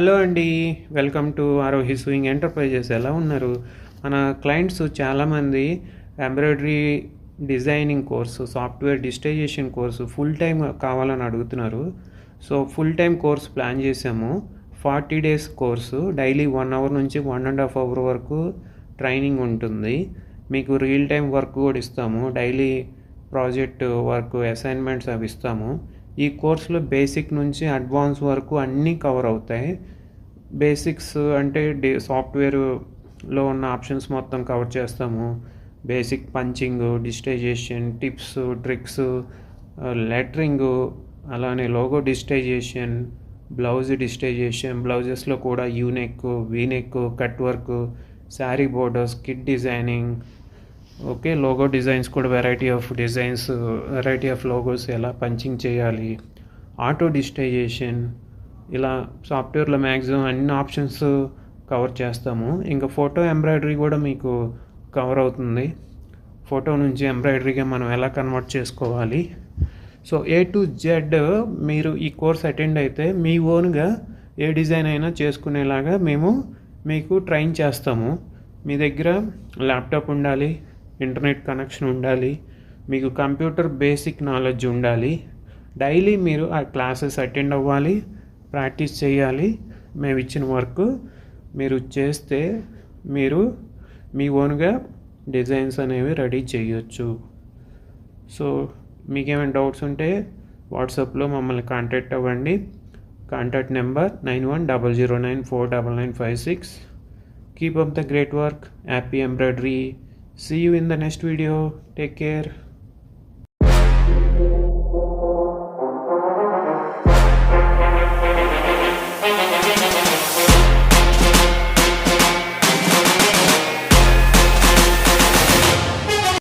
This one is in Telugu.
హలో అండి welcome to Arohi swing enterprises ఎలా ఉన్నారు? మన క్లయింట్స్ చాలామంది embroidery designing course software digitization course full time కావాలని అడుగుతున్నారు. So full time course plan చేసాము forty days course daily one hour నుంచి వన్ అండ్ హాఫ్ అవర్ వరకు ట్రైనింగ్ ఉంటుంది. మీకు రియల్ టైం వర్క్ కూడా ఇస్తాము. డైలీ ప్రాజెక్ట్ వర్క్ అసైన్మెంట్స్ అవి ఇస్తాము. ఈ కోర్సులో బేసిక్ నుంచి అడ్వాన్స్ వరకు అన్నీ కవర్ అవుతాయి. బేసిక్స్ అంటే డే సాఫ్ట్వేర్లో ఉన్న ఆప్షన్స్ మొత్తం కవర్ చేస్తాము. Basic punching digitization tips tricks lettering అలానే లోగో డిజిటైజేషన్ బ్లౌజ్ డిజిటైజేషన్ బ్లౌజెస్లో కూడా U neck V neck cut work sari borders kit designing okay logo designs కూడా variety of designs variety of logos ఎలా పంచింగ్ చేయాలి ఆటో డిజిటైజేషన్ ఇలా సాఫ్ట్వేర్లో మ్యాక్సిమం అన్ని ఆప్షన్స్ కవర్ చేస్తాము. ఇంకా ఫోటో ఎంబ్రాయిడరీ కూడా మీకు కవర్ అవుతుంది. ఫోటో నుంచి ఎంబ్రాయిడరీగా మనం ఎలా కన్వర్ట్ చేసుకోవాలి. సో ఏ టు జెడ్ మీరు ఈ కోర్స్ అటెండ్ అయితే మీ ఓన్గా ఏ డిజైన్ అయినా చేసుకునేలాగా మేము మీకు ట్రైన్ చేస్తాము. మీ దగ్గర ల్యాప్టాప్ ఉండాలి ఇంటర్నెట్ కనెక్షన్ ఉండాలి మీకు కంప్యూటర్ బేసిక్ నాలెడ్జ్ ఉండాలి. డైలీ మీరు ఆ క్లాసెస్ అటెండ్ అవ్వాలి ప్రాక్టీస్ చేయాలి. మేము ఇచ్చిన వర్క్ మీరు చేస్తే మీరు మీ ఓన్గా డిజైన్స్ అనేవి రెడీ చేయొచ్చు. సో మీకేమైనా డౌట్స్ ఉంటే వాట్సాప్లో మమ్మల్ని కాంటాక్ట్ అవ్వండి. Contact number nine one double zero nine four double nine five six. Keep up the great work. Happy embroidery. See you in the next video. Take care.